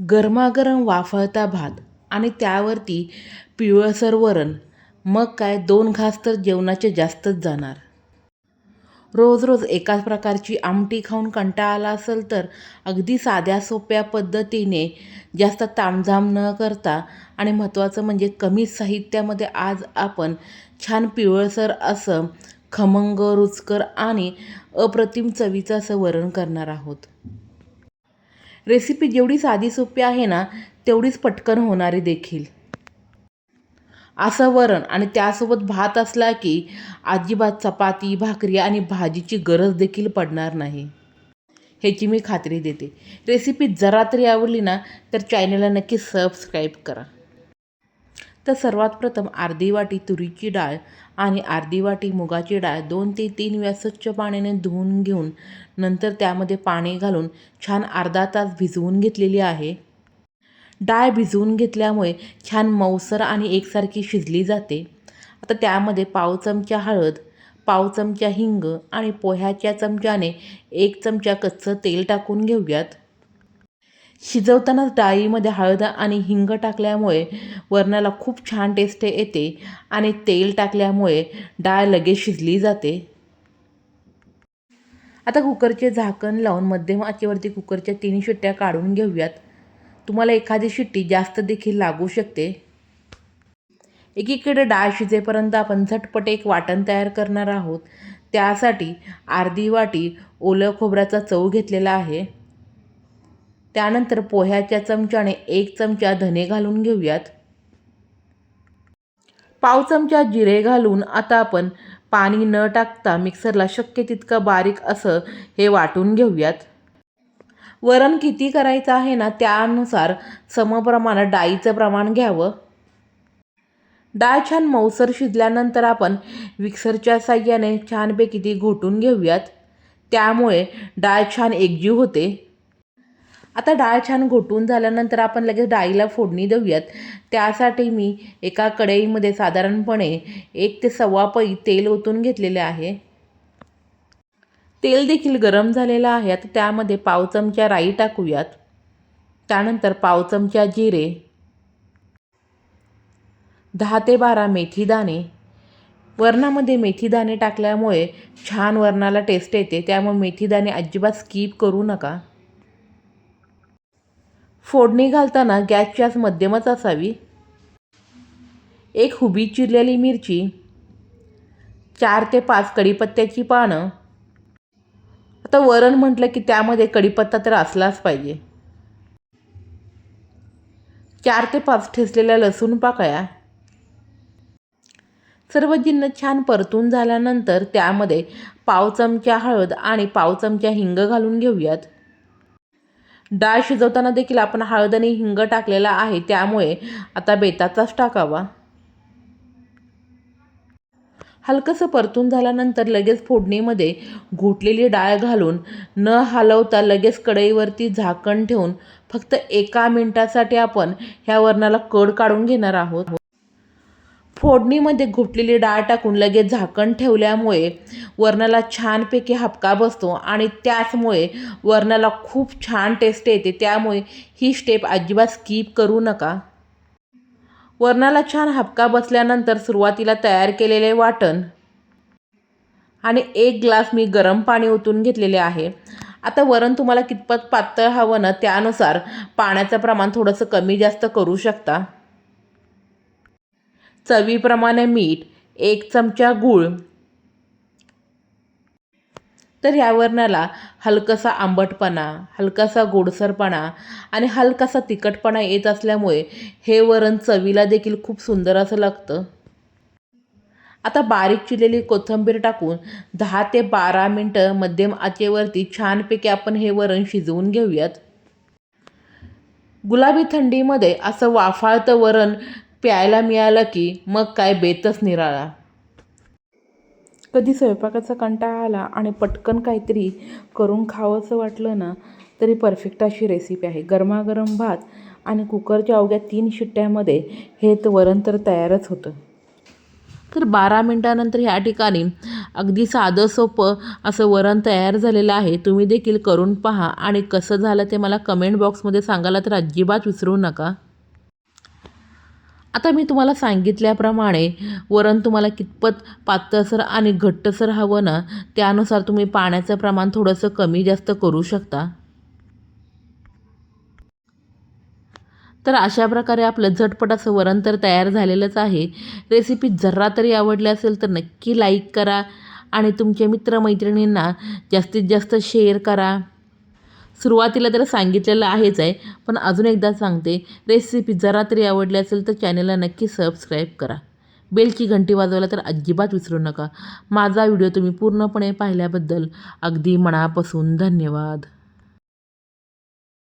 गरमागरम वाफळता भात आणि त्यावरती पिवळसर वरण. मग काय? दोन घास तर जेवणाचे जास्तच जाणार. रोज रोज एकाच प्रकारची आमटी खाऊन कंटाळा आला असेल तर अगदी साध्या सोप्या पद्धतीने जास्त तामझाम न करता आणि महत्त्वाचं म्हणजे कमी साहित्यामध्ये आज आपण छान पिवळसर असं खमंग रुचकर आणि अप्रतिम चवीचं असं वरण करणार आहोत. रेसिपी जेवढी साधी सोपी आहे ना तेवढीच पटकन होणारी देखील. असं वरण आणि त्यासोबत भात असला की अजिबात चपाती भाकरी आणि भाजीची गरज देखील पडणार नाही. ह्याची मी खात्री देते. रेसिपी जरा तरी आवडली ना तर चॅनलला नक्की सबस्क्राईब करा. तर सर्वात प्रथम अर्धी वाटी तुरीची डाळ आणि अर्धी वाटी मुगाची डाळ दोन ते तीन वेळा स्वच्छ पाण्याने धुवून घेऊन नंतर त्यामध्ये पाणी घालून छान अर्धा तास भिजवून घेतलेली आहे. डाळ भिजवून घेतल्यामुळे छान मऊसर आणि एकसारखी शिजली जाते. आता त्यामध्ये पाव चमचा हळद पाव चमचा हिंग आणि पोह्याच्या चमच्याने एक चमचा कच्चं तेल टाकून घेऊयात. शिजवतानाच डाळीमध्ये हळद आणि हिंग टाकल्यामुळे वरणाला खूप छान टेस्ट येते आणि तेल टाकल्यामुळे डाळ लगेच शिजली जाते. आता कुकरचे झाकण लावून मध्यम आचेवरती कुकरच्या तीन शिट्ट्या काढून घेऊयात. तुम्हाला एखादी शिट्टी जास्त देखील लागू शकते. एकीकडे डाळ शिजेपर्यंत आपण झटपट एक वाटण तयार करणार आहोत. त्यासाठी अर्धी वाटी ओलं खोबऱ्याचा चव घेतलेला आहे. त्यानंतर पोह्याच्या चमच्याने एक चमचा धने घालून घेऊयात. पाव चमचा जिरे घालून आता आपण पाणी न टाकता मिक्सरला शक्य तितकं बारीक असं हे वाटून घेऊयात. वरण किती करायचं आहे ना त्यानुसार समप्रमाणात डाळीचं प्रमाण घ्यावं. डाळ छान मऊसर शिजल्यानंतर आपण मिक्सरच्या साह्याने छानपैकी ती घोटून घेऊयात. त्यामुळे डाळ छान एकजीव होते. आता डाळ छान घोटून झाल्यानंतर आपण लगेच डाळीला फोडणी देऊयात. त्यासाठी मी एका कढईमध्ये साधारणपणे एक ते सव्वा पै तेल ओतून घेतलेले आहे. तेल देखील गरम झालेलं आहे. आता त्यामध्ये पाव चमचा राई टाकूयात. त्यानंतर पाव चमचा जिरे. दहा ते बारा मेथी दाणे. वरणामध्ये मेथी दाणे टाकल्यामुळे छान वरणाला टेस्ट येते. त्यामुळे मेथी दाणे अजिबात स्कीप करू नका. फोडणी घालताना गॅसची आस मध्यमच असावी. एक हुबी चिरलेली मिरची चार ते पाच कढीपत्त्याची पानं. आता वरण म्हटलं की त्यामध्ये कढीपत्ता तर असलाच पाहिजे. चार ते पाच ठेचलेल्या लसूण पाकळ्या. सर्व जिन्न छान परतून झाल्यानंतर त्यामध्ये पाव चमचा हळद आणि पाव चमचा हिंग घालून घेऊयात. डाळ शिजवताना देखील आपण हळद आणि हिंग टाकलेला आहे. त्यामुळे आता बेताचाच टाकावा. हलकंसं परतून झाल्यानंतर लगेच फोडणीमध्ये घोटलेली डाळ घालून न हलवता लगेच कढईवरती झाकण ठेवून फक्त एका मिनटासाठी आपण ह्या वरणाला कड काढून घेणार आहोत. फोडणीमध्ये घुटलेली डाळ टाकून लगेच झाकण ठेवल्यामुळे वरणाला छानपैकी हपका बसतो आणि त्याचमुळे वरणाला खूप छान टेस्ट येते. त्यामुळे ही स्टेप अजिबात स्किप करू नका. वरणाला छान हपका बसल्यानंतर सुरुवातीला तयार केलेले वाटण आणि एक ग्लास मी गरम पाणी ओतून घेतलेले आहे. आता वरण तुम्हाला कितपत पातळ हवं ना त्यानुसार पाण्याचं प्रमाण थोडंसं कमी जास्त करू शकता. चवीप्रमाणे मीठ एक चमचा गूळ. तर या वरणाला हलकासा आंबटपणा हलकासा गोडसरपणा आणि हलकासा तिखटपणा येत असल्यामुळे हे वरण चवीला देखील खूप सुंदर असं लागतं. आता बारीक चिरलेली कोथिंबीर टाकून दहा ते बारा मिनटं मध्यम आचेवरती छानपैकी आपण हे वरण शिजवून घेऊयात. गुलाबी थंडीमध्ये असं वाफाळतं वरण प्यायला मिळालं की मग काय बेतच निराळा. कधी स्वयंपाकाचा कंटाळा आला आणि पटकन काहीतरी करून खावंसं वाटलं ना तरी परफेक्ट अशी रेसिपी आहे. गरमागरम भात आणि कुकरच्या अवघ्या तीन शिट्ट्यामध्ये हे तर वरण तर तयारच होतं. तर बारा मिनटानंतर ह्या ठिकाणी अगदी साधं सोपं असं वरण तयार झालेलं आहे. तुम्ही देखील करून पहा आणि कसं झालं ते मला कमेंट बॉक्समध्ये सांगायला तर अजिबात विसरू नका. आता मी तुम्हाला सांगितल्याप्रमाणे वरण तुम्हाला कितपत पातळसर आणि घट्टसर हवं ना त्यानुसार तुम्ही पाण्याचं प्रमाण थोडंसं कमी जास्त करू शकता. तर अशा प्रकारे आपलं झटपट असं वरण तर तयार झालेलंच आहे. रेसिपी जरा तरी आवडली असेल तर नक्की लाईक करा आणि तुमच्या मित्रमैत्रिणींना जास्तीत जास्त शेअर करा. सुरुवातीला तर सांगितलेलं आहेच आहे पण अजून एकदा सांगते रेसिपी जरा तरी आवडली असेल तर चॅनलला नक्की सबस्क्राईब करा. बेलची घंटी वाजवायला तर अजिबात विसरू नका. माझा व्हिडिओ तुम्ही पूर्णपणे पाहिल्याबद्दल अगदी मनापासून धन्यवाद.